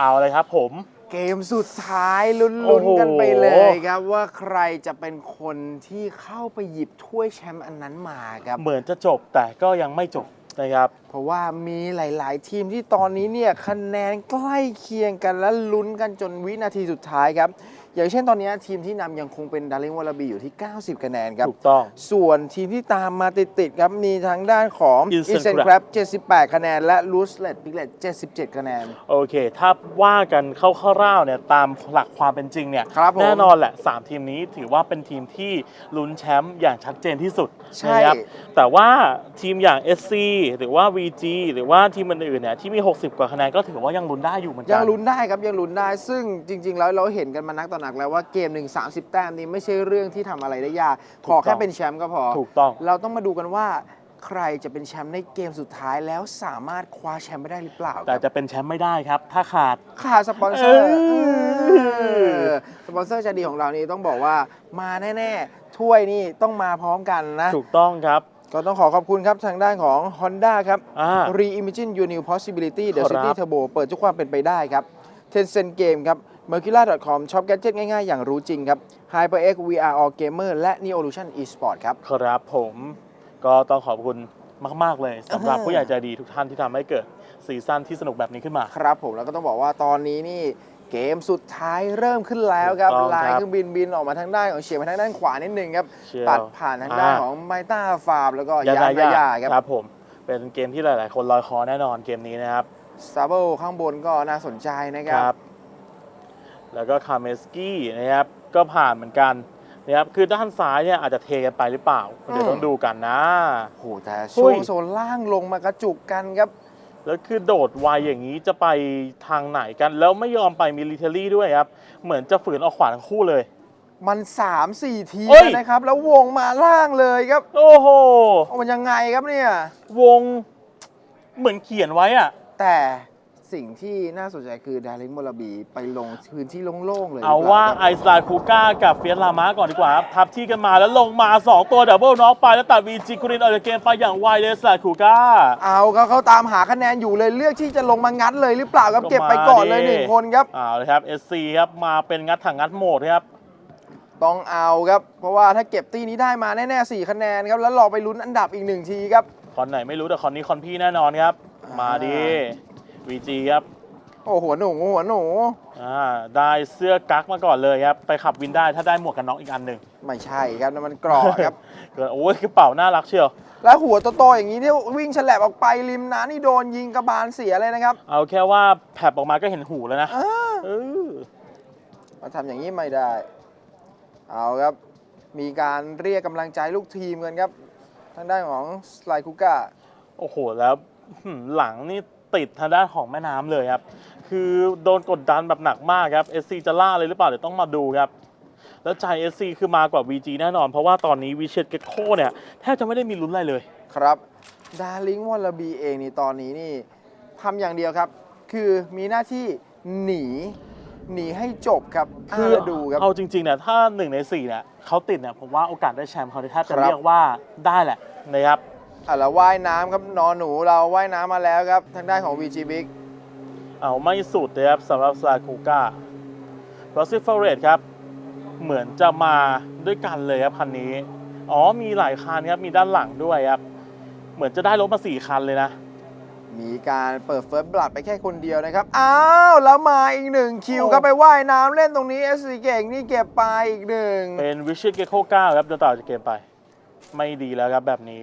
เอาเลยครับผม เกมสุดท้ายลุ้นโอ้โหๆกันไปเลยครับว่าใครจะเป็นคนที่เข้าไปหยิบถ้วยแชมป์อันนั้นมาครับ เหมือนจะจบแต่ก็ยังไม่จบนะครับ เพราะว่ามีหลาย ๆ ทีมที่ตอนนี้เนี่ยคะแนนใกล้เคียงกันและลุ้นกันจนวินาทีสุดท้ายครับ อย่างเช่นตอนนี้ทีมที่นำยังคงเป็นดาริงวอลบีอยู่ที่ 90 คะแนนครับ ถูกต้อง ส่วนทีมที่ตามมาติดๆครับมีทางด้านของ Instant อินเซน Crab ครับ78 คะแนน และลูสเลตพิกเลต77 คะแนน โอเค ถ้าว่ากันเข้าๆร่าวเนี่ยตามหลักความเป็นจริงเนี่ยครับผมแน่นอนแหละ 3 ทีมนี้ถือว่าเป็นทีมที่ลุ้นแชมป์อย่างชัดเจนที่สุดใช่ นะครับแต่ว่าทีมอย่าง SC หรือว่า VG หรือว่าทีมอื่นๆเนี่ยที่มี 60 กว่าคะแนนก็ถือว่ายังลุ้นได้อยู่เหมือนกั ยังลุ้นได้ครับยังลุ้นได้ซึ่งจริง ๆ แล้วเราเห็นกันมานักต่อนักแล้วว่าเกมหนึ่ง30แต้มนี้ไม่ใช่เรื่องที่ทำอะไรได้ยาก ขอแค่เป็นแชมป์ก็พอ ถูกต้อง เราต้องมาดูกันว่าใครจะเป็นแชมป์ในเกมสุดท้ายแล้วสามารถคว้าแชมป์ไปได้หรือเปล่าคแต่รับจะเป็นแชมป์ไม่ได้ครับ ถ้าขาดขาดสปอนเซอร์เออสปอนเซอร์ใจดีของเรานี่ต้องบอกว่ามาแน่ๆถ้วยนี่ต้องมาพร้อมกันนะ ถูกต้องครับก็ต้องขอขอบคุณครับ ทางด้านของ Honda ครับอ่า Reimagine Your New Possibility The ครับ City Turbo เปิดทุกความเป็นไปได้ครับ Tencent Game ครับ Mercila.com ช็อปแก d เจ็ตง่ายๆ อย่างรู้จริงครับ HyperX VR All Gamer และ Neolution Esport ครับ ครับผมก็ต้องขอบคุณมาก ๆ เลยสำหรับอ่าผู้ใหญ่ใจดีทุกท่านที่ทำให้เกิดซีซั่นที่สนุกแบบนี้ขึ้นมา ครับผมแล้วก็ต้องบอกว่าตอนนี้นี่เกมสุดท้ายเริ่มขึ้นแล้วครับถูกต้องลายครับเครื่องบินบินออกมาทางด้านของเฉียงไปทางด้านขวานิดนึงครับเชียวตัดผ่านทางด้านอ่าของไมต้าฟาร์มแล้วก็ยายานานาายยาครับครับผม เป็นเกมที่หลาย ๆ คนรอยคอแน่นอนเกมนี้นะครับซาเบิลข้างบนก็น่าสนใจนะครับ แล้วก็คาเมสกี้นะครับก็ผ่านเหมือนกันนะครับคือด้านซ้ายเนี่ยอาจจะเทกันไปหรือเปล่า เดี๋ยวต้องดูกันนะโหแต่เฮ้ช่วงยโซนล่างลงมากระจุกกันครับ แล้วคือโดดไวอย่างนี้จะไปทางไหนกัน แล้วไม่ยอมไปมิลิเทอรี่ด้วยครับ เหมือนจะฝืนเอาขวาทั้งคู่เลยมัน 3 4 ทีเฮ้ยนะครับ แล้ววงมาล่างเลยครับ โอ้โหเอามันยังไงครับเนี่ย วงเหมือนเขียนไว้อะแต่ สิ่งที่น่าสนใจคือดาริงโมลาบีไปลงพื้นที่โล่งๆเลยเอาหรืปล่ว่าครับไอซ์ไลน์คูก้ากับเฟียสลามะก่อนดีกว่าครับทับที่กันมาแล้วลงมา 2 ตัวดับเบิลน็อกไปแล้วตัดวีจีกุรินออกจากเกมไปอย่างไวเลยสไลน์คูก้าเอาครับเขาตามหาคะแนนอยู่เลยเลือกที่จะลงมางัดเลยหรือเปล่าครับก็เก็บไปก่อนเลยมาดิหนึ่งคนครับเอาเลยครับ SC ครับมาเป็นงัดถังงัดโหมดครับต้องเอาครับ เพราะว่าถ้าเก็บตีนี้ได้มาแน่ๆ4คะแนนครับ แล้วรอไปลุ้นอันดับอีกหนึ่งทีครับคอนไหนไม่รู้แต่คอนนี้คอนพี่แน่นอนครับ มาดี VG ครับโอ้หัวหนูหัวหนูอ่าได้เสื้อกั๊กมาก่อนเลยครับ ไปขับวินได้ถ้าได้หมวกกันน็อกอีกอันหนึ่งไม่ใช่ครับนั่นมันกรอกครับ เกิดโอ้ยกระเป๋าน่ารักเชียว แล้วหัวโตๆอย่างนี้ที่วิ่งฉลับออกไปริมน้ำนี่โดนยิงกระบาลเสียเลยนะครับ เอาแค่ว่าแผบออกมาก็เห็นหูแล้วนะอ้าเออมาทำอย่างนี้ไม่ได้ เอาครับ มีการเรียกกำลังใจลูกทีมกันครับ ทางด้านของสไลคุก้า โอ้โหแล้วหืมหลังนี่ ติดทางด้านของแม่น้ำเลยครับ คือโดนกดดันแบบหนักมากครับ SC จะล่าเลยหรือเปล่าเดี๋ยวต้องมาดูครับ แล้วใจ SC คือมากกว่า VG แน่นอน เพราะว่าตอนนี้วิเชตเกโคเนี่ยแทบจะไม่ได้มีลุ้นอะไรเลย ครับ ดาริงวอลลาบีเองนี่ตอนนี้นี่ทำอย่างเดียวครับ คือมีหน้าที่หนี หนีให้จบครับคืออ่าดูครับ เอาจริงๆเนี่ยถ้าหนึ่งในสี่เนี่ยเขาติดเนี่ยผมว่าโอกาสได้แชมป์เขาเนี่ยแทบจะครับ เรียกว่าได้แหละนะครับ อะแล้วว่ายน้ำครับนอนหนูเราว่ายน้ำมาแล้วครับ ทางด้านของ VG Big เอาไม่สุดเลยครับสำหรับซาคูก้า r o s s i f o r e t ครับ เหมือนจะมาด้วยกันเลยครับคันนี้ อ๋อมีหลายคันครับมีด้านหลังด้วยครับ เหมือนจะได้รถมาสี่คันเลยนะ มีการเปิดเฟิร์สบลัดไปแค่คนเดียวนะครับ อ้าว แล้วมาอีกหนึ่งคิวโอ้ครับไปว่ายน้ำเล่นตรงนี้ SC เก่งนี่เก็บไปอีกหนึ่งเป็นวิชิตเกโคก้าครับเดินต่อจากเกมไป ไม่ดีแล้วครับแบบนี้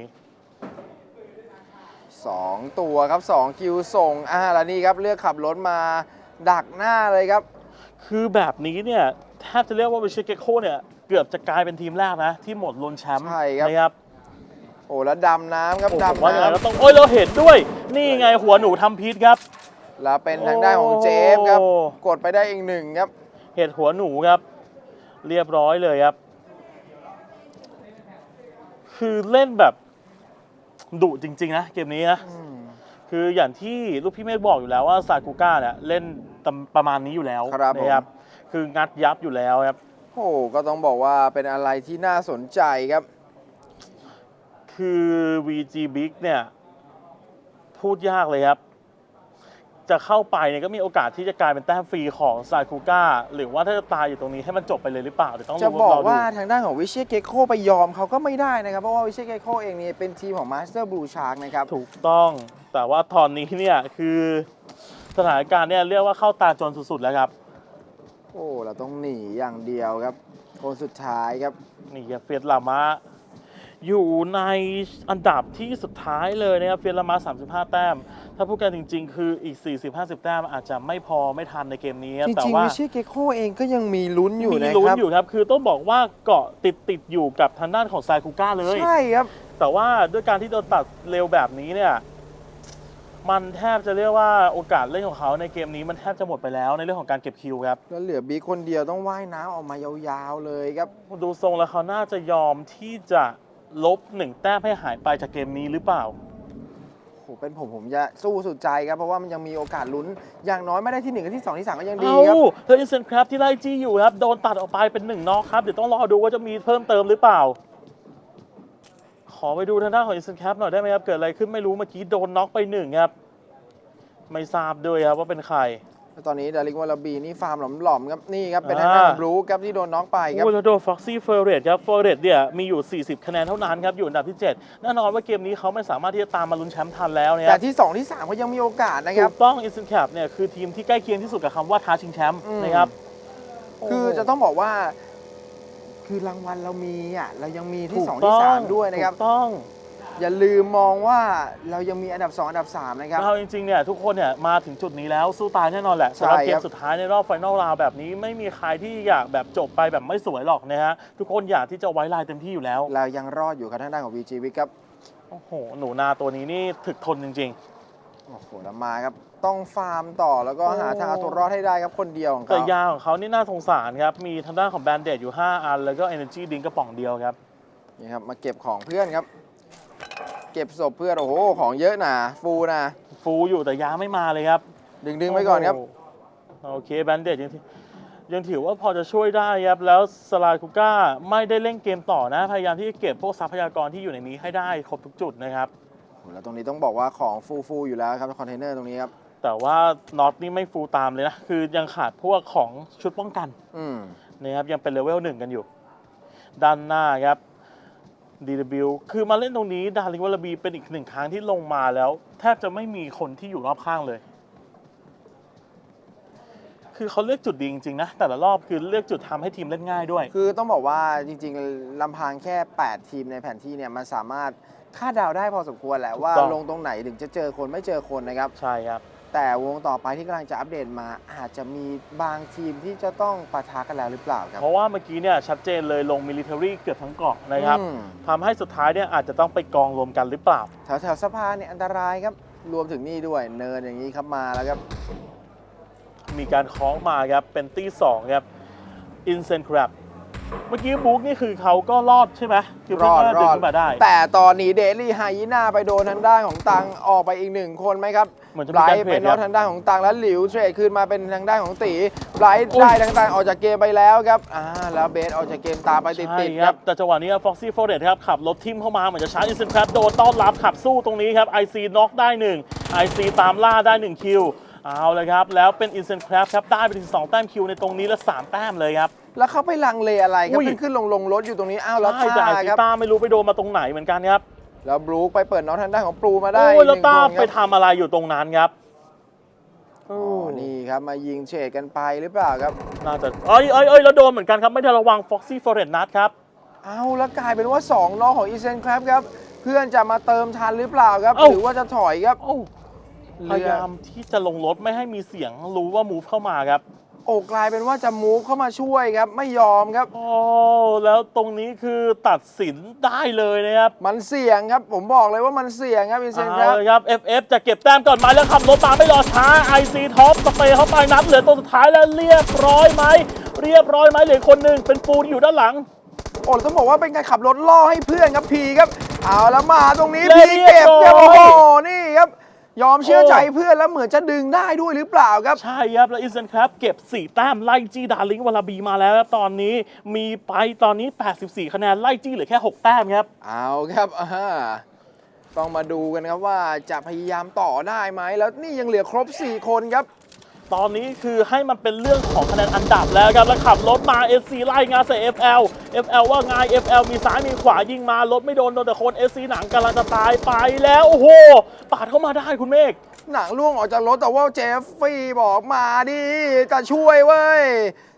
สองตัวครับสองคิวส่งอ่าแล้วนี่ครับเลือกขับรถมาดักหน้าเลยครับ คือแบบนี้เนี่ยแทบจะเรียกว่าวิชิตเกโคเนี่ยเกือบจะกลายเป็นทีมแรกนะ ที่หมดลุ้นแชมป์ใช่ครับนะครับโอ้แล้วดำน้ำครับโอ้ผมดำว่ายังไงก็น้ำต้องโอ้ยเราเห็นด้วย นี่ไงหัวหนูทำพิษครับ แล้วเป็นทางด้านของเจฟครับ โอ้ กดไปได้อีกหนึ่งครับ เห็ดหัวหนูครับ เรียบร้อยเลยครับ คือเล่นแบบ ดุจริง ๆ นะ เกมนี้นะอืมคืออย่างที่ลูกพี่เมฆบอกอยู่แล้วว่าซากุก้าเนี่ยเล่นตำประมาณนี้อยู่แล้วครับผม นะครับ คืองัดยับอยู่แล้วครับ โอ้ก็ต้องบอกว่าเป็นอะไรที่น่าสนใจครับ คือ VG Big เนี่ย พูดยากเลยครับ จะเข้าไปเนี่ยก็มีโอกาสที่จะกลายเป็นแต้มฟรีของซากุก้าหรือว่าถ้าจะตายอยู่ตรงนี้ให้มันจบไปเลยหรือเปล่าเดี๋ยวต้องจะดูบอกรดูว่าทางด้านของวิเชียเกโคไปยอมเขาก็ไม่ได้นะครับ เพราะว่าวิเชียเกโคเองเนี่ยเป็นทีมของมาสเตอร์บลูชาร์กนะครับ ถูกต้องแต่ว่าตอนนี้เนี่ยคือสถานการณ์เนี่ยเรียกว่าเข้าตาจนสุดๆแล้วครับ โอ้เราต้องหนีอย่างเดียวครับคนสุดท้ายครับนี่ครับเฟียสลามะ อยู่ในอันดับที่สุดท้ายเลยนะครับเฟียสลามะ35 แต้ม ถ้าพูดกันจริง ๆ คืออีก 40-50 แต้มอาจจะไม่พอไม่ทันในเกมนี้ครับจแต่ริงๆว่าวิเชียเกโคเองก็ยังมีลุ้นอยู่มีนะลุ้คนรับ อยู่ครับ คือต้องบอกว่าเกาะติดติดๆอยู่กับทางด้านของซายคูก้าเลย ใช่ครับ แต่ว่าด้วยการที่โดนตัดเร็วแบบนี้เนี่ย มันแทบจะเรียกว่าโอกาสเล่นของเขาในเกมนี้มันแทบจะหมดไปแล้วในเรื่องของการเก็บคิวครับ แล้วเหลือบีคนเดียวต้องว่ายน้ำออกมายาวๆเลยครับ ดูทรงแล้วเขาน่าจะยอมที่จะ ลบหนึ่งแต้มให้หายไปจากเกมนี้หรือเปล่าโหเป็นผมผมจะสู้สุดใจครับเพราะว่ามันยังมีโอกาสลุ้น อย่างน้อยไม่ได้ที่หนึ่งก็ที่สองที่สามก็ยังดีเอาครับแล้วอินเซนครับที่ไล่จี้อยู่ครับ โดนตัดออกไปเป็นหนึ่งน็อกครับ เดี๋ยวต้องรอดูว่าจะมีเพิ่มเติมหรือเปล่า ขอไปดูทางด้านของอินเซนครับหน่อยได้ไหมครับ เกิดอะไรขึ้นไม่รู้เมื่อกี้โดนน็อกไปหนึ่งครับ ไม่ทราบด้วยครับว่าเป็นใคร แล้วตอนนี้ดาริกวาลาบีนี่ฟาร์มหลอมๆครับนี่ครับเป็นทางด้านของบลูคครับที่โดนน็อกไปครับ โอ้แล้วโดนฟ็อกซี่เฟอร์เรตครับเฟอร์เรตเนี่ยมีอยู่ 40 คะแนนเท่านั้นครับ อยู่อันดับที่ 7 แน่นอนว่าเกมนี้เขาไม่สามารถที่จะตามมาลุ้นแชมป์ทันแล้วเนี่ยแต่ที่ 2 ที่ 3 ก็ยังมีโอกาสนะคถูรับกต้องอินเซนแคปเนี่ยคือทีมที่ใกล้เคียงที่สุดกับคำว่าท้าชิงแชมป์อืม นะครับ คือโโหจะต้องบอกว่า คือรางวัลเรามีอะเรายังมีที่ถูก2ที่ต้อง3ด้วยนะครับ ถูกต้อง อย่าลืมมองว่าเรายังมีอันดับ 2 อันดับ 3 นะครับ เราจริงๆเนี่ยทุกคนเนี่ยมาถึงจุดนี้แล้วสู้ตายแน่นอนแหละใช่สำหรับเกครัมบสุดท้ายในรอบไฟนอลราวแบบนี้ไม่มีใครที่อยากแบบจบไปแบบไม่สวยหรอกนะฮะทุกคนอยากที่จะไว้ลายเต็มที่อยู่แล้ว เรายังรอดอยู่ครับทางด้านของ VG วิกครับโอ้โหหนูนาตัวนี้นี่ถึกทนจริงโอ้โหแล้วมาครับ ต้องฟาร์มต่อแล้วก็หาทางเอาตัวรอดให้ได้ครับคนเดียวของๆแต่เขายาของเขานี่น่าสงสารครับ มีทางด้านของแบนเดดอยู่ 5 อัน แล้วก็ Energy ดิงกระป๋องเดียวครับ นี่ครับมาเก็บของเพื่อนครับ เก็บศพเพื่อนโอ้โหของเยอะนะฟูนะฟูอยู่แต่ยาไม่มาเลยครับดึงดึงๆไปก่อนครับโโหโอเคแบนเดดยังถือยังถือว่าพอจะช่วยได้ครับ แล้วสลาคุก้าไม่ได้เล่นเกมต่อนะ พยายามที่จะเก็บพวกทรัพยากรที่อยู่ในนี้ให้ได้ครบทุกจุดนะครับโอ้โหแล้วตรงนี้ต้องบอกว่าของฟูฟูๆอยู่แล้วครับคอนเทนเนอร์ตรงนี้ครับแต่ว่าน็อตนี่ไม่ฟูลตามเลยนะ คือยังขาดพวกของชุดป้องกันอืมนะครับยังเป็นเลเวลหนึ่งกันอยู่ ด้านหน้าครับ DW คือมาเล่นตรงนี้ดาริงวลบีเป็นอีกหนึ่งครั้งที่ลงมาแล้ว แทบจะไม่มีคนที่อยู่รอบข้างเลย คือเขาเลือกจุดดีจริงๆนะ แต่ละรอบคือเลือกจุดทำให้ทีมเล่นง่ายด้วย คือต้องบอกว่าจริงๆลำพังแค่ 8 ทีมในแผนที่เนี่ยมันสามารถคาดเดาได้พอสมควรแหละว่าถูกต้องลงตรงไหนถึงจะเจอคนไม่เจอคนนะครับ ใช่ครับ แต่วงต่อไปที่กำลังจะอัปเดตมาอาจจะมีบางทีมที่จะต้องปะทะกันแล้วหรือเปล่าครับ เพราะว่าเมื่อกี้เนี่ยชัดเจนเลยลงมิลิเทอรี่เกือบทั้งเกาะนะครับอืม ทำให้สุดท้ายเนี่ยอาจจะต้องไปกองรวมกันหรือเปล่า แถวแถวสะพานเนี่ยอันตรายครับ รวมถึงนี่ด้วยเนินอย่างนี้ครับมาแล้วครับ มีการคล้องมาครับเป็นตี้สองครับอินเซนครับ เมื่อกี้บุ๊กนี่คือเขาก็รอดใช่ไหมคือรอดเพิ่งรดึงอดขึ้นมาได้ แต่ตอนนี้เดลี่ไฮยีน่าไปโดนทางด้านของตังออกไปอีกหนึ่งคนไหมครับเหมือนจะไบมีรการท์เทรเป็ดนคน็อรัตบทางด้านของตังแล้วหลิวเทรดคืนมาเป็นทางด้านของตีไบรท์โอ้ย ได้ทางด้านออกจากเกมไปแล้วครับอ่าแล้วเบสออกจากเกมตามไปติดใช่ติดคครัรับ บ แต่จังหวะนี้ฟ็อกซี่โฟเดตครับขับรถทิมเข้ามาเหมือนจะชาร์จอินเซนครับโดนต้อนรับขับสู้ตรงนี้ครับ IC น็อกได้1 IC ตามล่าได้1คิวเอาเลยครับแล้วเป็นอินเซนครับครับได้ไปถึง2แต้มคิวในตรงนี้และ3แต้มเลยครับ แล้วเขาไปลังเลอะไรครับอุ้ย ขึ้นขึ้นลงลงรถอยู่ตรงนี้อ้าวแล้วใช่แต่ท่าไอซิครับ ต้าไม่รู้ไปโดนมาตรงไหนเหมือนกันครับแล้วบรูคไปเปิดน็อตทางด้านของปรูมาได้โอ้ยแล้วหนึ่งต้าคนคไปรับทำอะไรอยู่ตรงนั้นครับอ๋อนี่ครับมายิงเฉดกันไปหรือเปล่าครับ น่าจะเอ้ยเอ้ยเอ้ยแล้วโดนเหมือนกันครับไม่ได้ระวังฟ็อกซี่ฟอเรนนัทครับ เอาแล้วกลายเป็นว่า2ล้อของอีเซนครับครับ เพื่อนจะมาเติมทันหรือเปล่าครับ เอ้า หรือว่าจะถอยครับโอ้พเรือยายามที่จะลงรถไม่ให้มีเสียงรู้ว่ามูฟเข้ามาครับโอ้กลายเป็นว่าจะมูฟเข้ามาช่วยครับไม่ยอมครับ โอ้แล้วตรงนี้คือตัดสินได้เลยนะครับมันเสี่ยงครับ ผมบอกเลยว่ามันเสี่ยงครับอีเซนคเอารับเลยครับ FF จะเก็บแต้มก่อนไหมแล้วขับรถมาไม่รอช้า IC ท็อปสเปย์เข้าไปนัดเหลือตัวสุดท้ายแล้วเรียบร้อยไหมเรียบร้อยไหมเหลือคนหนึ่งเป็นปูที่อยู่ด้านหลัง โอ้ต้องบอกว่าเป็นการขับรถล่อให้เพื่อนครับพีครับ เอาแล้วมาตรงนี้เรีพียบเก็บครับร้โอ้อยโหนี่ครับ ยอมเชื่อใจเพื่อนแล้วเหมือนจะดึงได้ด้วยหรือเปล่าครับ ใช่ครับ แล้วอินเซนครับ เก็บ 4 แต้มไล่จี้ดาริงวลาบีมาแล้วครับตอนนี้มีไปตอนนี้ 84 คะแนนไล่จี้เหลือแค่ 6 แต้มครับ เอาครับอ่าต้องมาดูกันครับว่าจะพยายามต่อได้ไหม แล้วนี่ยังเหลือครบ 4 คนครับ ตอนนี้คือให้มันเป็นเรื่องของคะแนนอันดับแล้วครับ แล้วขับรถมา SC ไล่งานใส่ FL FL ว่าไง FL มีซ้ายมีขวายิงมารถไม่โดนโดนแต่คน SC หนังกำลังจะตายไปแล้ว โอ้โห ปาดเข้ามาได้คุณเมฆหนังล่วงออกจากรถแต่ว่าเจฟฟี่บอกมาดิจะช่วยเว้ย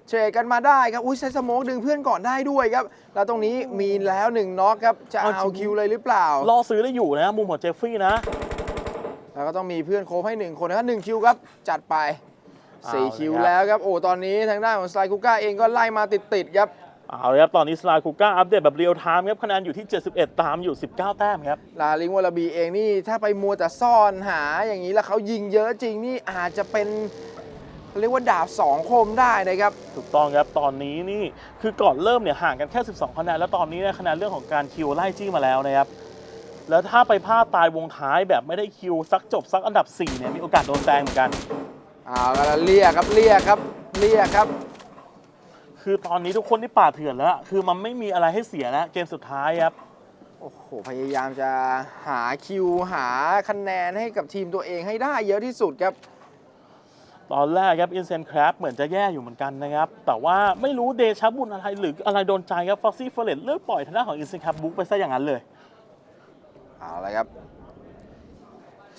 เทรดกันมาได้ครับ อุ้ยใช้สโมกดึงเพื่อนก่อนได้ด้วยครับ แล้วตรงนี้มีแล้วหนึ่งน็อกครับ จะเอาจริงเอาคิวเลยหรือเปล่า รอซื้อได้อยู่นะ มุมของเจฟฟี่นะ แล้วก็ต้องมีเพื่อนโคฟให้หนึ่งคนนะครับหนึ่งคิวครับ จัดไปเอา สี่เลยคิวครับแล้วครับโอ้ตอนนี้ทางด้านของสไลคุก้าเองก็ไล่มาติดๆครับเอาเลยครับ ตอนนี้สลาคูก้าอัปเดตแบบเรียลไทม์ครับคะแนนอยู่ที่ 71 ตามอยู่ 19 แต้มครับ ลาลิงวอลบีเองนี่ถ้าไปมัวแต่ซ่อนหาอย่างนี้แล้วเขายิงเยอะจริงนี่อาจจะเป็นเรียกว่าดาบสองคมได้นะครับ ถูกต้องครับ ตอนนี้นี่คือก่อนเริ่มเนี่ยห่างกันแค่ 12 คะแนน แล้วตอนนี้เนี่ยคะแนนเรื่องของการคิวไล่จี้มาแล้วนะครับ แล้วถ้าไปพลาดตายวงท้ายแบบไม่ได้คิวสักจบสักอันดับ4เนี่ยมีโอกาสโดนแซงเหมือนกัน เอาละเรียกครับเรียกครับเรียกครับ คือตอนนี้ทุกคนที่ป่าดเถื่อนแล้ว คือมันไม่มีอะไรให้เสียแล้ว เกมสุดท้ายครับ โอ้โห พยายามจะหาคิวหาคะแนนให้กับทีมตัวเองให้ได้เยอะที่สุดครับ ตอนแรกครับอินเซนคราฟเหมือนจะแย่อยู่เหมือนกันนะครับ แต่ว่าไม่รู้เดชะบุญอะไรหรืออะไรโดนใจครับฟ็อกซี่เฟรเลือกปล่อยทางด้านของอินเซนคราฟบุ๊กไปซะอย่างนั้นเลย เอาละครับ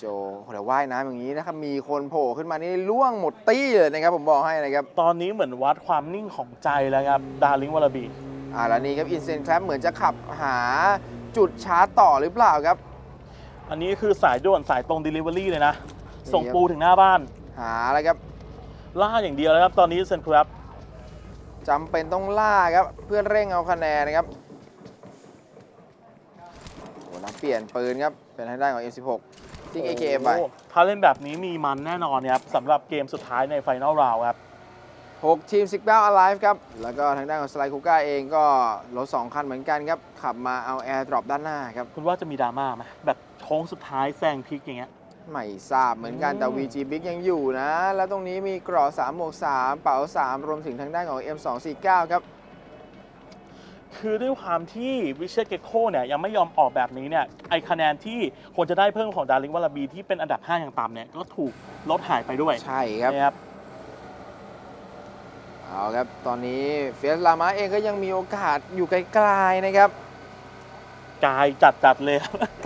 โจเดี๋ยวว่ายน้ำอย่างนี้นะครับ มีคนโผล่ขึ้นมานี่ล่วงหมดตี้เลยนะครับ ผมบอกให้นะครับ ตอนนี้เหมือนวัดความนิ่งของใจแล้วครับ ดาริงวอลบีอ่าแล้วนี่ครับอินเซนแคลเหมือนจะขับหาจุดชาร์จต่อหรือเปล่าครับ อันนี้คือสายด่วนสายตรง Delivery เลยนะนี่ส่งครับปูถึงหน้าบ้าน หาแล้วครับ ล่าอย่างเดียวแล้วครับ ตอนนี้เซนครับจำเป็นต้องล่าครับ เพื่อเร่งเอาคะแนนนะครับโอ้แล้วเปลี่ยนปืนครับ เป็นทางด้านของ M16 ทิ้ง AKM ไป โอ้โหถ้าเล่นแบบนี้มีมันแน่นอนครับสำหรับเกมสุดท้ายในไฟนอลราวครับ 6 ทีม 19 Alive ครับ แล้วก็ทางด้านของสไลคูก้าเองก็รถ2คันเหมือนกันครับ ขับมาเอาแอร์ดรอปด้านหน้าครับ คุณว่าจะมีดราม่าไหมแบบโค้งสุดท้ายแซงพลิกอย่างเงี้ย ไม่ทราบเหมือนกัน แต่อืม VG Big ยังอยู่นะ แล้วตรงนี้มีกรอ3หมวก3 เป๋า 3 รวมถึงทางด้านของ M249 ครับ คือด้วยความที่วิเช e เกโคเนี่ยยังไม่ยอมออกแบบนี้เนี่ยไอคะแนนที่ควรจะได้เพิ่มของดาริงวอลบีที่เป็นอันดับ 5 อย่างต่ำเนี่ยก็ถูกลดหายไปด้วยใช่ครับ นะครับ เอาครับ ตอนนี้เฟียสลามาเองก็ยังมีโอกาสอยู่ไกลๆนะครับ กายจัดจัดๆเลย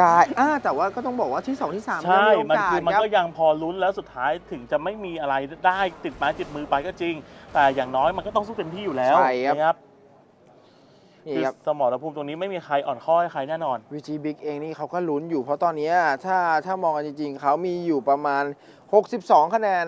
กายอ่าแต่ว่าก็ต้องบอกว่าที่2ที่3ใช่ยังมีโอมันกาคืสอมันครับ ก็ยังพอลุ้นแล้วสุดท้ายถึงจะไม่มีอะไรได้ติดไม้ติดมือไปก็จริง แต่อย่างน้อยมันก็ต้องสู้เต็มที่อยู่แล้วใช่ครับ นะครับ นี่คือครับ สมรภูมิตรงนี้ไม่มีใครอ่อนข้อให้ใครแน่นอน VG Big เองนี่เขาก็ลุ้นอยู่เพราะตอนนี้ถ้าถ้ามองกันจริงๆ เขามีอยู่ประมาณ 62 คะแนน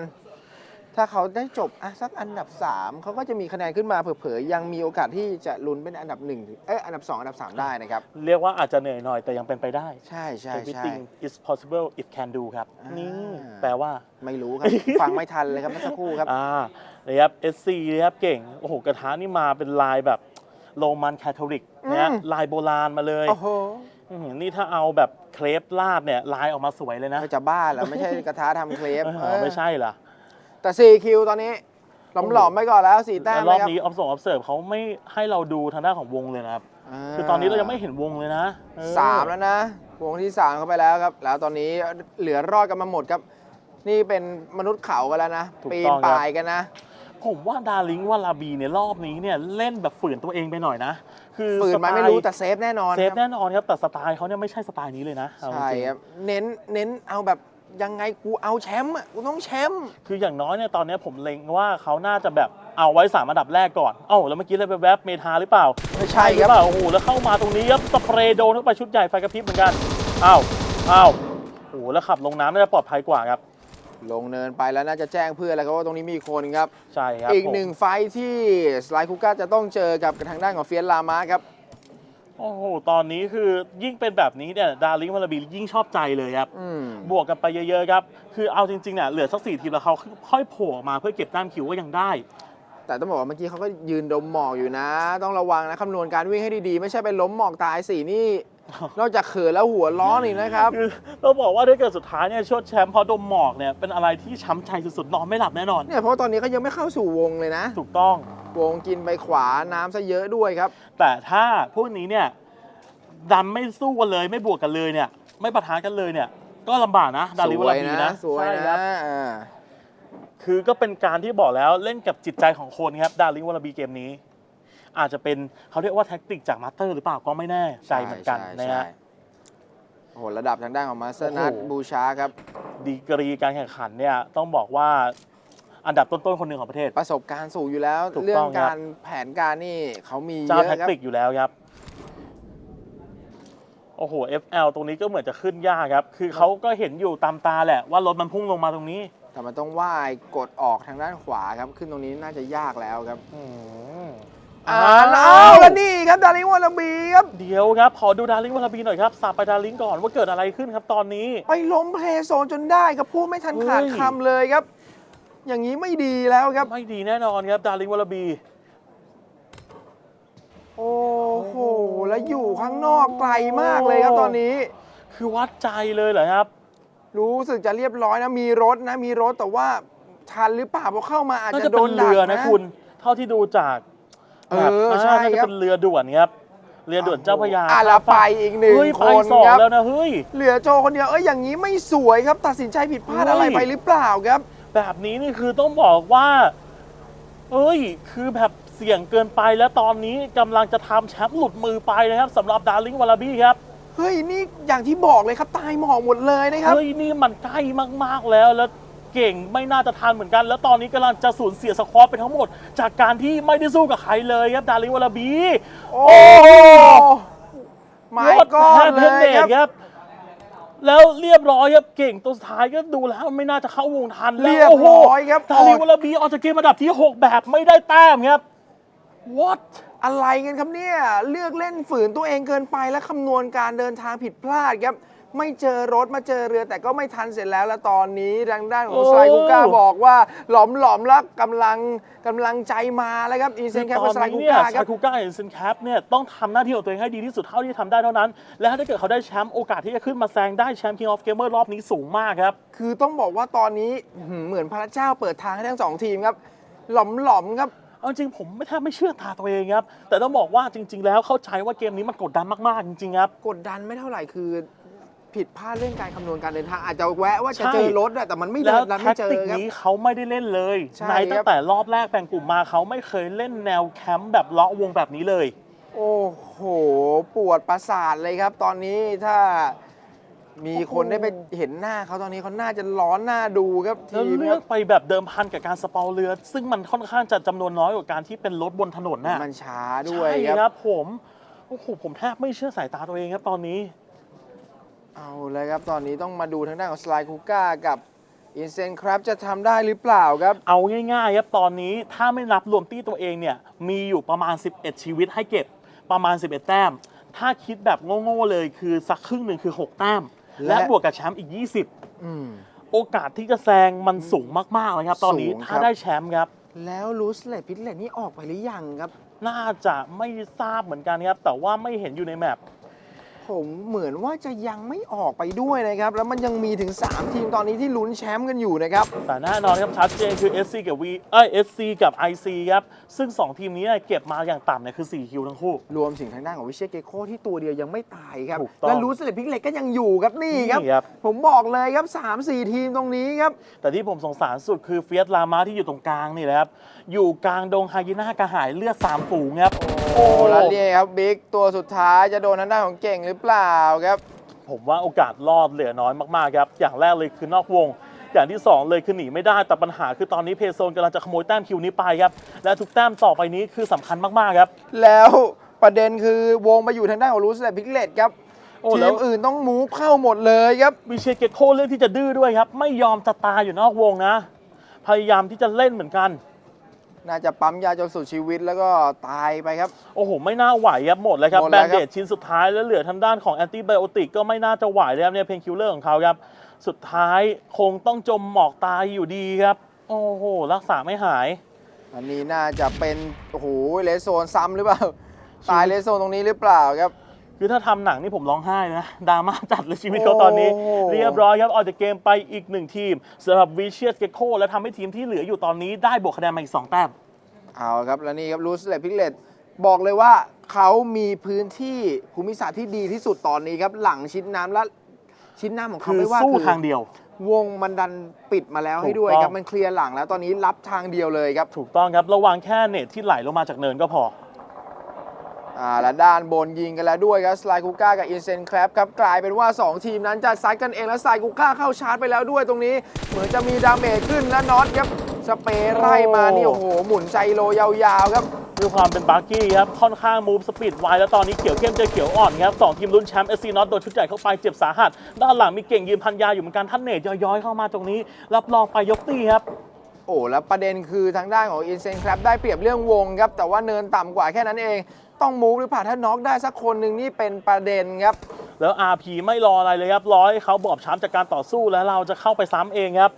ถ้าเขาได้จบอะสักอันดับ 3 เขาก็จะมีคะแนนขึ้นมาเผลอๆ ยังมีโอกาสที่จะลุ้นเป็นอันดับ1หรือเอ้ยอันดับ 2 อันดับ 3 ได้นะครับ เรียกว่าอาจจะเหนื่อยหน่อยแต่ยังเป็นไปได้ ใช่ใช่ใช่ everything is possible it can do ครับ อ่านี่ นี่แปลว่า ไม่รู้ครับ ฟังไม่ทันเลยครับเมื่อสักครู่ครับ อ่านะครับ SC นะครับเก่ง โอ้โห กระทะนี่มาเป็นลายแบบ โรมันคาทอลิกนะฮะอืม ลายโบราณมาเลยโอ้โหอื้อหือนี่ถ้าเอาแบบเครปลาดเนี่ยลายออกมาสวยเลยนะจะบ้าเหรอไม่ใช่กระทะทำเคลปเออไม่ใช่เหรอ แต่4คิวตอนนี้หลอมหลอมๆไปก่อนแล้ว4แต้มรเลอยบครับนี้ออฟส่งออฟเสิร์ฟเขาไม่ให้เราดูทางด้านของวงเลยนะครับ คือตอนนี้เรายังไม่เห็นวงเลยนะเออสามแล้วนะวงที่3เข้าไปแล้วครับ แล้วตอนนี้เหลือรอดกันมาหมดครับ นี่เป็นมนุษย์เขากันแล้วนะปีนป่ายกันนะ ผมว่าดาริงว่าลาบีเนี่ยรอบนี้เนี่ยเล่นแบบฝืนตัวเองไปหน่อยนะ คือฝืนไหมสตล์ไม่รู้แต่เซฟแน่นอนเซฟครับแน่นอนครับแต่สไตล์เขาเนี่ยไม่ใช่สไตล์นี้เลยนะเอาจใช่ริงๆครับเน้นเน้นเอาแบบยังไงกูเอาแชมป์อะกูต้องแชมป์คืออย่างน้อยเนี่ยตอนเนี้ยผมเล็งว่าเขาน่าจะแบบเอาไว้สามอันดับแรกก่อน เอ้าแล้วเมื่อกี้เลยไปแวบเมทาหรือเปล่า ไม่ใช่หครืรัอบเปล่าโอ้โหแล้วเข้ามาตรงนี้ครับสเปรย์โดนเข้าไปชุดใหญ่ไฟกระพริบเหมือนกันอ้าวอ้าวโอ้โหแล้วขับลงน้ำน่าจะปลอดภัยกว่าครับ ลงเนินไปแล้วน่าจะแจ้งเพื่อนแล้วครับว่าตรงนี้มีคนครับ ใช่ครับอีกผมหนึ่งไฟท์ที่สไลด์คูก้าจะต้องเจอกับทางด้านของเฟียสลามาครับ โอ้โห ตอนนี้คือยิ่งเป็นแบบนี้เนี่ยดาริงมาลาบียิ่งชอบใจเลยครับ อืม บวกกันไปเยอะๆครับ คือเอาจริงๆเนี่ยเหลือสักสี่ทีมแล้วเขาค่อยโผล่ออกมาเพื่อเก็บแต้มคิวก็ยังได้ แต่ต้องบอกว่าเมื่อกี้เขาก็ยืนดมหมอกอยู่นะ ต้องระวังนะคำนวณการวิ่งให้ดีๆ ไม่ใช่ไปล้มหมอกตายสี่นี่ นอกจากเขินแล้วหัวร้อนอีกนะครับ คือเราบอกว่าถ้าเกิดสุดท้ายเนี่ยชดแชมป์เพราะดมหมอกเนี่ยเป็นอะไรที่ช้ำใจสุดๆนอนไม่หลับแน่นอน เนี่ยเพราะว่าตอนนี้เขายังไม่เข้าสู่วงเลยนะ ถูกต้อง วงกินไปขวาน้ำซะเยอะด้วยครับ แต่ถ้าพวกนี้เนี่ยดันไม่สู้กันเลยไม่บวกกันเลยเนี่ย ไม่ปะทะกันเลยเนี่ย ก็ลำบากนะดาริสววลายบีนะนะสวยใช่ครันะบอ่าคือก็เป็นการที่บอกแล้วเล่นกับจิตใจของคนครับดาริวลาบีเกมนี้ อาจจะเป็นเขาเรียกว่าแท็กติกจากมาสเตอร์หรือเปล่าก็ไม่แน่ใจเหมือนกันใช่นะใช่ฮะโอ้โหระดับทางด้านของมาสเตอร์นัทโอ้โหบูชาครับ ดีกรีการแข่งขันเนี่ยต้องบอกว่าอันดับต้นๆคนหนึ่งของประเทศ ประสบการณ์สูงอยู่แล้วถูกเรื่อต้องงครับการแผนการนี่เขามีเยเจ้าอะแท็กครับติกอยู่แล้วครับโอ้โห FL ตรงนี้ก็เหมือนจะขึ้นยากครับ คือเขาก็เห็นอยู่ตามตาแหละว่ารถมันพุ่งลงมาตรงนี้ แต่มันต้องว่ายกดออกทางด้านขวาครับ ขึ้นตรงนี้น่าจะยากแล้วครับ อืมอ่าแล้วแล้วนี่ครับดาริวอลบีครับ เดี๋ยวครับ ขอดูดาริงวลาบีหน่อยครับสับไปดาริงก่อนว่าเกิดอะไรขึ้นครับตอนนี้ ไปล้มเพลย์โซนจนได้ครับพูดไม่ทันขาดเฮ้ยคำเลยครับ อย่างนี้ไม่ดีแล้วครับ ไม่ดีแน่นอนครับดาริงวลาบี โอ้โห แล้วอยู่ข้างนอกไกลมากเลยครับตอนนี้ คือวัดใจเลยเหรอครับ รู้สึกจะเรียบร้อยนะมีรถนะมีรถแต่ว่าทันหรือเปล่าพอเข้ามาอาจน่าจะจะโดเป็นนดักเรือนะนะคุณ เท่าที่ดูจาก เออใช่น่าจะครับเป็นเรือด่วนครับ เรือด่วนเจ้าพระยาอะแล้วไปอีกหนึ่งเฮ้ยคไปนสองครับแล้วนะเฮ้ย เหลือโจคนเดียวเอ้ยอย่างนี้ไม่สวยครับ ตัดสินใจผิดพลาดเฮ้ย อะไรไปหรือเปล่าครับ แบบนี้นี่คือต้องบอกว่า เอ้ย คือแบบเสี่ยงเกินไปแล้วตอนนี้กำลังจะทำแชมป์หลุดมือไปนะครับสำหรับดาร์ลิงวาลาบี้ครับ เฮ้ยนี่อย่างที่บอกเลยครับตายหมอกหมดเลยนะครับ เฮ้ยนี่มันใกล้มากๆแล้วแล้ว เก่งไม่น่าจะทันเหมือนกัน แล้วตอนนี้กำลังจะสูญเสียสควอตไปทั้งหมด จากการที่ไม่ได้สู้กับใครเลยครับดาร์ลิงวาลาบี โอ้ไม้ก้อนแฮเลนเนยตครับครับแล้วเรียบร้อยครับเก่งตัวสุดท้ายก็ดูแล้วไม่น่าจะเข้าวงทันแล้วเรียบโอ้โหร้อยครับดาริวาลาบีออกจากเกมอันดับที่ 6 แบบไม่ได้แต้มครับ what อะไรกันครับเนี่ย เลือกเล่นฝืนตัวเองเกินไปและคำนวณการเดินทางผิดพลาดครับ ไม่เจอรถมาเจอเรือแต่ก็ไม่ทันเสร็จแล้วแล้วตอนนี้ทางด้านของโอ้ไซคุก้าบอกว่าหลอมหลอมๆแล้วกำลังกำลังใจมาแล้วครับอีเซนแคปตกับอนไซนี้คุเนี่ยก้าคซารับคูก้าเอ็นเซนแคปเนี่ยต้องทำหน้าที่ของตัวเองให้ดีที่สุดเท่าที่ทำได้เท่านั้น และถ้าเกิดเขาได้แชมป์โอกาสที่จะขึ้นมาแซงได้แชมป์ King of Gamer รอบนี้สูงมากครับ คือต้องบอกว่าตอนนี้อื้อหือเหมือนพระเจ้าเปิดทางให้ทั้งสองทีมครับ หลอมหลอมๆครับ เอาจริงผมไม่แทบไม่เชื่อตาตัวเองครับ แต่ต้องบอกว่าจริง ๆ แล้วเข้าใจว่าเกมนี้มันกดดันมากๆจริงๆครับ กดดันไม่เท่าไหร่คือ ผิดพลาดเรื่องการคำนวณการเดินทาง อาจจะแวะว่าจะใช่เจอรถอะแต่มันไม่แล้เดิวนดันแท็ไม่กเจอติกครับ นี้เขาไม่ได้เล่นเลยใช่ในตั้ครังบ แต่รอบแรกแบ่งกลุ่มมาเขาไม่เคยเล่นแนวแคมป์แบบเลาะวงแบบนี้เลย โอ้โห ปวดประสาทเลยครับ ตอนนี้ถ้ามีคนได้ไปเห็นหน้าเขาตอนนี้เขาน่าจะร้อนหน้าดูครับแล้วทีมเลืคอรักบไปแบบเดิมพันกับการสเปาเรือ ซึ่งมันค่อนข้างจะจำนวนน้อยกว่าการที่เป็นรถบนถนนน่ะมันช้าด้วยใช่ครับครับผมโอ้โหผมแทบไม่เชื่อสายตาตัวเองครับตอนนี้ เอาเลยครับ ตอนนี้ต้องมาดูทางด้านของสไลคูก้ากับอินเซนครับจะทำได้หรือเปล่าครับ เอาง่ายๆครับตอนนี้ถ้าไม่นับรวมตี้ตัวเองเนี่ยมีอยู่ประมาณ 11 ชีวิตให้เก็บประมาณ 11 แต้ม ถ้าคิดแบบโง่ๆเลยคือสักครึ่งหนึ่งคือ 6 แต้ม และ และบวกกับแชมป์อีก20อืมโอกาสที่จะแซงมันสูงมากๆเลยครับ ตอนนี้สูงครับ ถ้าได้แชมป์ครับ แล้วลูสเลตพิทเลตนี่ออกไปหรือยังครับ น่าจะไม่ทราบเหมือนกันครับ แต่ว่าไม่เห็นอยู่ในแมป ผมเหมือนว่าจะยังไม่ออกไปด้วยนะครับ แล้วมันยังมีถึง 3 ทีมตอนนี้ที่ลุ้นแชมป์กันอยู่นะครับ แต่แน่นอนครับชัดเจนคือ SC กับ V เอ้ย SC กับ IC ครับ ซึ่ง 2 ทีมนี้เนี่ยเก็บมาอย่างต่ำเนี่ยคือ 4 คิวทั้งคู่ รวมถึงทางด้านของวิเชียเกโคที่ตัวเดียวยังไม่ตายครับ ถูกต้องและลูสเลตพิกเล็กก็ยังอยู่ครับนี่ครับ นี่ครับ ผมบอกเลยครับ 3-4 ทีมตรงนี้ครับ แต่ที่ผมสงสารสุดคือเฟียสลามาที่อยู่ตรงกลางนี่แหละครับ อยู่กลางดงไฮยีน่ากระหายเลือด3ฝูงครับ โอ้แล้วเนี่ยครับบิ๊กตัวสุดท้ายจะโดนทางด้านของเก่งหรือเปล่าครับ ผมว่าโอกาสรอดเหลือน้อยมากๆครับ อย่างแรกเลยคือนอกวง อย่างที่ 2 เลยคือหนีไม่ได้แต่ปัญหาคือตอนนี้เพโซนกำลังจะขโมยแต้มคิวนี้ไปครับ และทุกแต้มต่อไปนี้คือสำคัญมากๆครับ แล้วประเด็นคือวงมาอยู่ทางด้านของลูสเลตพิกเล็กครับโอ้ทีแล้ว มอื่นต้องมูฟเข้าหมดเลยครับ วิเชียเกโคเลือกที่จะดื้อด้วยครับ ไม่ยอมจะตายอยู่นอกวงนะ พยายามที่จะเล่นเหมือนกัน น่าจะปั๊มยาจนสุดชีวิตแล้วก็ตายไปครับ โอ้โห ไม่น่าไหวครับหมดเลยครับ หมดแบแล้วนครับ เดดชิ้นสุดท้ายแล้วเหลือทางด้านของแอนติไบโอติกก็ไม่น่าจะไหวเลยครับเนี่ยเพนคิลเลอร์ของเขาครับ สุดท้ายคงต้องจมหมอกตายอยู่ดีครับ โอ้โห รักษาไม่หาย อันนี้น่าจะเป็นโอ้โหเลสโซนซ้ำหรือเปล่า ตายเลสโซนตรงนี้หรือเปล่าครับ คือถ้าทำหนังนี่ผมร้องไห้นะดราม่าจัดเลยชีวิตเขาตอนนี้ โอ้ เรียบร้อยครับออกจากเกมไปอีกหนึ่งทีมสำหรับวิเชียสเกโคและทำให้ทีมที่เหลืออยู่ตอนนี้ได้บวกคะแนนมาอีกสองแต้ม เอาครับแล้วนี่ครับลูสเลตพิกเลตบอกเลยว่าเขามีพื้นที่ภูมิศาสตร์ที่ดีที่สุดตอนนี้ครับ หลังชิดน้ำและชิ้นหน้าของเขาคือไม่ว่าสู้คือทางเดียว วงมันดันปิดมาแล้วให้ถูกด้วยต้องครับมันเคลียร์หลังแล้วตอนนี้รับทางเดียวเลยครับ ถูกต้องครับ ระวังแค่เน็ตที่ไหลลงมาจากเนินก็พอ อ่าและด้านบนยิงกันแล้วด้วยครับสไลคูก้ากับอินเซนแครบครับกลายเป็นว่า 2 ทีมนั้นจะซัดกันเองแล้วสไลคูก้าเข้าชาร์จไปแล้วด้วยตรงนี้ เหมือนจะมีดาเมจขึ้นและน็อตครับสเปรย์ไล่มานี่โอ้โอ้โหหมุนใจโลยาวๆครับด้วยความเป็นบาร์กี้ครับ ค่อนข้างมูฟสปีดไวแล้วตอนนี้เขียวเข้มเจอเขียวอ่อนครับสองทีมลุ้นแชมป์เอซีน็อตโดนชุดใหญ่เข้าไปเจ็บสาหัส ด้านหลังมีเก่งยืนพันยาอยู่เหมือนกันท่านเนตย้อยๆเข้ามาตรงนี้ รับรองไปยกตีครับ โอ้แล้วประเด็นคือทางด้านของอินเซนครับได้เปรียบเรื่องวงครับ แต่ว่าเนินต่ำกว่าแค่นั้นเอง ต้องมูฟหรือเปล่าถ้าน็อกได้สักคนหนึ่งนี่เป็นประเด็นครับ แล้ว RP ไม่รออะไรเลยครับร้อให้เขาบอบช้ำจากการต่อสู้แล้วเราจะเข้าไปซ้ำเองครับ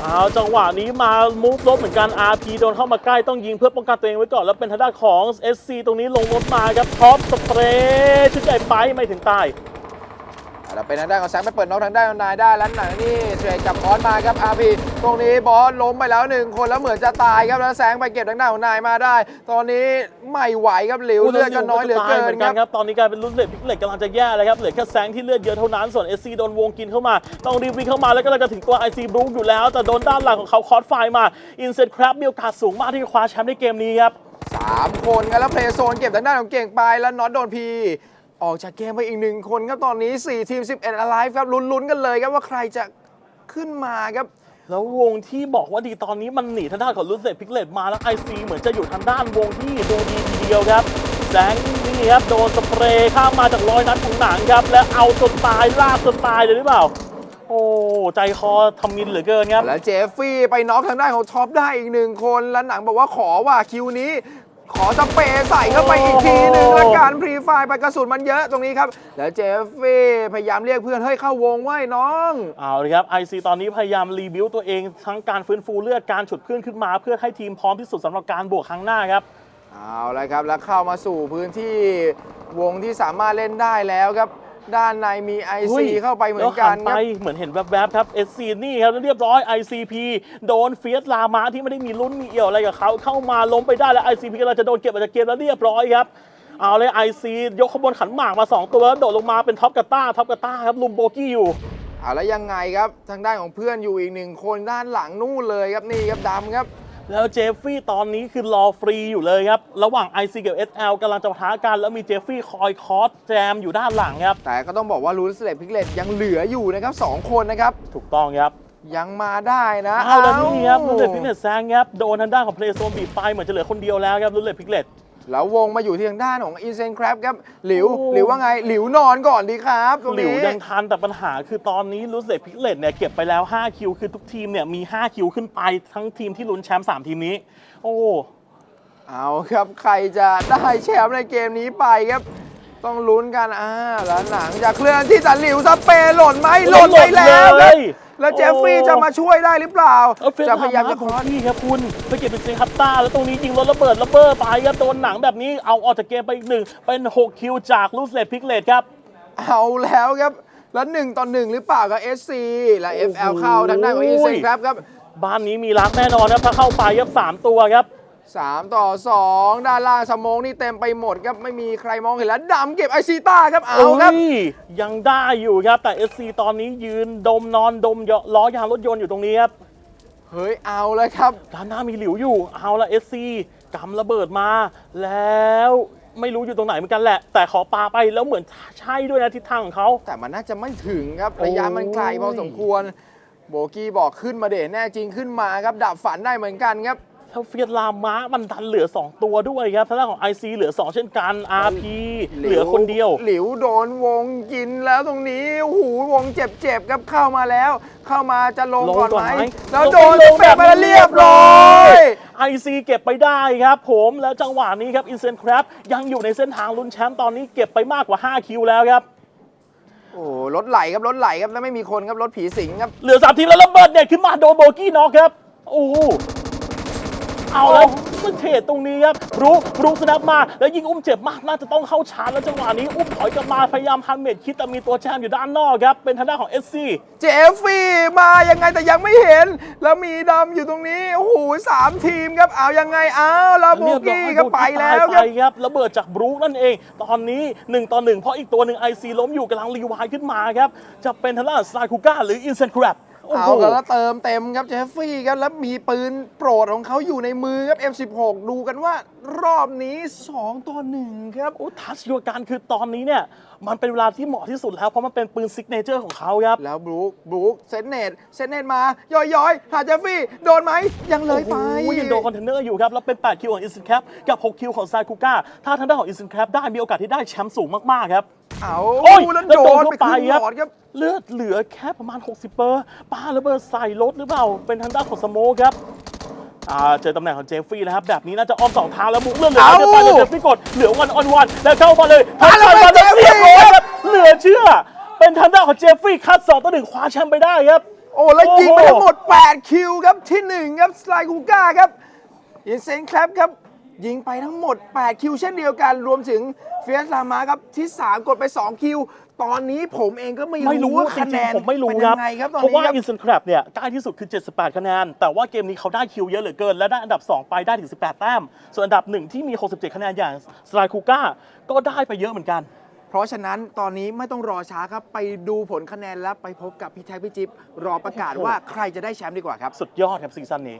เอาจังหวะนี้มามูฟรถเหมือนกัน RP โดนเข้ามาใกล้ต้องยิงเพื่อป้องกันตัวเองไว้ก่อน แล้วเป็นทางด้านของ SC ตรงนี้ลงรถมาครับท็อปสเปรย์ชุดใหญ่ไปไม่ถึงตาย แล้วเป็นทางด้านของแซงไปเปิดน็อกทางด้านของนายได้แล้วหนังนี่เทรดจับบอสมาครับอาพีตรงนี้บอสล้มไปแล้วหนึ่งคนแล้วเหมือนจะตายครับแล้วแซงไปเก็บทางด้านของนายมาได้ ตอนนี้ไม่ไหวครับหลิวเลือดก็น้อยเหลือเกินมืครับครับตอนนี้กลายเป็นรุ่นเหล็กพิกเหล็กกำลังจะแย่เลยครับเหลือแค่แซงที่เลือดเยอะเท่านั้นส่วน SC โดนวงกินเข้ามาต้องรีบวิ่งเข้ามาแล้วก็จะถึงตัว IC บรูคอยู่แล้วแต่โดนด้านหลังของเขาคอร์สไฟมาอินเซนครับมีโอกาสสูงมากที่จะคว้าแชมป์ในเกมนี้ครับสามคนกันแล้วเพลย์โซนเก็บทางด้านของเก่งไปแล้วน็อตโดนพี ออกจากเกมไปอีกหนึ่งคนครับตอนนี้ 4 ทีม 11 alive ครับลุ้นๆกันเลยครับว่าใครจะขึ้นมาครับ แล้ววงที่บอกว่าดีตอนนี้มันหนีทางด้านของรุ่นเหล็กพิกเหล็กมาแล้ว IC เหมือนจะอยู่ทางด้านวงที่ดูดีทีเดียวครับแซงนี่ครับโดนสเปรย์ข้ามมาจากร้อยนัดของหนังครับ และเอาจนตายลากจนตายเลยหรือเปล่า โอ้ ใจคอทำมินเหลือเกินครับ แล้วเจฟฟี่ไปน็อกทางด้านของท็อปได้อีกหนึ่งคน แล้วหนังบอกว่าขอว่าคิวนี้ ขอสเปรย์ใส่เข้าไปอีกทีหนึ่งโอ้แล้วการพรีไฟล์ไปกระสุนมันเยอะตรงนี้ครับ แล้วเจฟฟี่พยายามเรียกเพื่อนเฮ้ยเข้าวงไว้น้อง เอาเลยครับ IC ตอนนี้พยายามรีบิวตัวเองทั้งการฟื้นฟูเลือดการฉุดเพื่อนขึ้นมา เพื่อให้ทีมพร้อมที่สุดสำหรับการบวกครั้งหน้าครับเอาละครับแล้วเข้ามาสู่พื้นที่วงที่สามารถเล่นได้แล้วครับ ด้านในมีเฮ้ IC ยเข้าไปเหมือนกันแล้วหัคไปรับเหมือนเห็นแวบๆครับ SC นี่ครับแล้วเรียบร้อย ICP โดนเฟียสลามาที่ไม่ได้มีลุ้นมีเอี่ยวอะไรกับเขาเข้ามาล้มไปได้แล้ว ICP กำลังจะโดนเก็บออกจากเกมแล้วเรียบร้อยครับ เอาเลย IC ยกขบวนขันหมากมา 2 ตัวแล้วโดดลงมาเป็นท็อปกาต้าท็อปกาต้าครับลุมโบกี้อยู่เอาแล้วยังไงครับทางด้านของเพื่อนอยู่อีกหนึ่งคนด้านหลังนู่นเลยครับนี่ครับดำครับ แล้วเจฟฟี่ตอนนี้คือรอฟรีอยู่เลยครับ ระหว่าง IC กับ SL กำลังจะปะทะกัน แล้วมีเจฟฟี่คอยคอสแจมอยู่ด้านหลังครับ แต่ก็ต้องบอกว่ารูนสเลตพิกเลตยังเหลืออยู่นะครับสองคนนะครับ ถูกต้องครับยังมาได้นะเอาแล้วนี่ครับอ้ารุ่นเลดพิกเลตแซงครับโดนทางด้านของเพลย์โซนบีบไปเหมือนจะเหลือคนเดียวแล้วครับรุ่นเลดพิกเลต แล้ววงมาอยู่ที่ทางด้านของอินเซนครับครับหลิวโอ้ หลิวว่าไงหลิวนอนก่อนดีครับตรงหลิวนี้ ยังทันแต่ปัญหาคือตอนนี้รุ่นเลดพิกเลตเนี่ยเก็บไปแล้ว 5 คิว คือทุกทีมเนี่ยมี 5 คิวขึ้นไปทั้งทีมที่ลุ้นแชมป์3ทีมนี้ โอ้ เอาครับใครจะได้แชมป์ในเกมนี้ไปครับ ต้องลุ้นกันอ่าแล้วหนังจะเคลื่อนที่แต่หลิวสเปรย์หล่นไหมหล่นไปแล้วคเลรับยแล้วเจฟฟรีย์จะมาช่วยได้หรือเปล่าเอาเฟรนจะพยายามจะขคองอสพี่ครับคุณไปเก็บเป็นเซคัตต้าแล้วตรงนี้ยิงรถระเบิดระเบิดไปครับโดนหนังแบบนี้เอาออกจากเกมไปอีกหนึ่งเป็น 6 คิวจากลูสเลดพิกเลตครับ เอาแล้วครับแล้วหนึ่งต่อหนึ่งหรือเปล่ากับ SC และ FL โอ้โหเข้าทางด้านของอินเซนครับครับบ้านนี้มีรักแน่นอนครับถ้าเข้าไปครับสามตัวครับ สามต่อสองด้านล่างสโมองนี่เต็มไปหมดครับ ไม่มีใครมองเห็นแล้วดำเก็บไอซีต้าครับ เอาครับยยังได้อยู่ครับ แต่ SC ตอนนี้ยืนดมนอนดมล้อยางรถยนต์อยู่ตรงนี้ครับ เฮ้ย เอาเลยครับด้านหน้ามีหลิวอยู่ เอาละ SC กำระเบิดมา แล้วไม่รู้อยู่ตรงไหนเหมือนกันแหละ แต่ขอปาไปแล้วเหมือนใช่ด้วยนะทิศทางของเขา แต่มันน่าจะไม่ถึงครับโอ้ยระยะมันไกลพอสมควร โบกี้บอกขึ้นมาเดชแน่จริงขึ้นมาครับดับฝันได้เหมือนกันครับ ถ้าเฟียดลามม้ามันดันเหลือ 2 ตัวด้วยครับทางด้านของ IC เหลือ 2 เช่นกัน RP เหลือคนเดียว หลิวโดนวงกินแล้วตรงนี้โอ้โหูวงเจ็บๆครับเข้ามาแล้ว เข้ามาจะลงก่อนไหมแล้วโดนลงเปะไปแล้วเรียบร้อย IC เก็บไปได้ครับผมแล้วจังหวะนี้ครับอินเซนครับยังอยู่ในเส้นทางลุ้นแชมป์ตอนนี้เก็บไปมากกว่า 5 คิวแล้วครับโอ้โหรถไหลครับรถไหลครับแล้วไม่มีคนครับรถผีสิงครับเหลือ3ทีมแล้วระเบิดเด็ดขึ้นมาโดนโบกี้น็อกครับโอ้โห เอาแล้วมันเทรดตรงนี้ครับรู้รู้สนับมา แล้วยิงอุ้มเจ็บมากน่าจะต้องเข้าชาร์จแล้วจังหวะนี้อุ้มถอยกลับมาพยายามฮันเมดคิดแต่มีตัวแจมอยู่ด้านนอกครับเป็นทางด้านของ SC เจฟฟี่มายังไงแต่ยังไม่เห็น แล้วมีดำอยู่ตรงนี้โอ้โหสามทีมครับเอายังไงเอาแล้วโบกี้ก็ไปแล้วครับไปครับระเบิดจากบรูคนั่นเอง ตอนนี้ 1 ต่อ 1 เพราะอีกตัวหนึ่งไอซีล้มอยู่กำลังรีไวายขึ้นมาครับจะเป็นทางด้านสไลคูก้าหรืออินเซนครบโอ้ เอาโหกันแล้วเติมเต็มครับเจฟฟี่ครับแล้วมีปืนโปรดของเขาอยู่ในมือครับ F16 ดูกันว่ารอบนี้ 2ต่อ1ครับ โอ้ทัชยูการคือตอนนี้เนี่ย มันเป็นเวลาที่เหมาะที่สุดแล้ว เพราะมันเป็นปืนซิกเนเจอร์ของเขาครับ แล้วบรูคบรูคเซนเนตเซนเนตมาย้อยย้อยๆหาเจฟฟี่โดนไหมยังเลยไป โอ้โหยังโดนคอนเทนเนอร์อยู่ครับ แล้วเป็น 8 คิวของอินส n นแคปกับ 6 คิวของซาคุก้าถ้าทางด้านของอินส n นแคปได้มีโอกาสที่ได้แชมป์สูงมากๆครับเอาโอ้ยแล้วแล้วโดโดนนไปเข้าครึ่งไปครับหลอดครับเลือดเหลือแค่ประมาณ 60เปอร์ปาระเบิดใส่รถหรือเปล่า เป็นทางด้านของสโมกครับ อ่าเจอตำแหน่งของเจฟฟี่นะครับแบบนี้น่าจะอ้อมสองทางแล้วมุกเลือดเหลือเอ้าเดี๋ยวไปเจฟฟี่กดเหลือวันออนวันแล้วเข้ามาเลยปาระเบิดทันเจฟฟี่เรียบร้อยครับเหลือเชื่อ เป็นทางด้านของเจฟฟี่คัดสองต่อหนึ่งคว้าแชมป์ไปได้ครับ โอ้แล้วยิงไปโอ้โหทั้งหมด 8 คิวครับที่ 1 ครับสไลคูก้าครับอินเซนแคลปครับ ยิงไปทั้งหมด 8 คิวเช่นเดียวกันรวมถึงเฟียสลามาครับที่ 3 กดไป 2 คิว ตอนนี้ผมเองก็ไม่ไม่รู้ว่าจคะแนริงนๆผมไม่รู้เป็นครัยับงไงครับตอนเพราะนี้ว่าครับ อินส n นแครบเนี่ยใกล้ที่สุดคือ 78 คะแนน แต่ว่าเกมนี้เขาได้คิวเยอะเหลือเกิน และได้อันดับ 2 ไปได้ถึง 18 แต้ม ส่วนอันดับ1ที่มี 67 คะแนนอย่างสไลคูก้าก็ได้ไปเยอะเหมือนกัน เพราะฉะนั้นตอนนี้ไม่ต้องรอช้าครับ ไปดูผลคะแนนแล้วไปพบกับพี่แท็กพี่จิ๊บรอประกาศว่าใครจะได้แชมป์ดีกว่าครับ สุดยอดครับซีซั่นนี้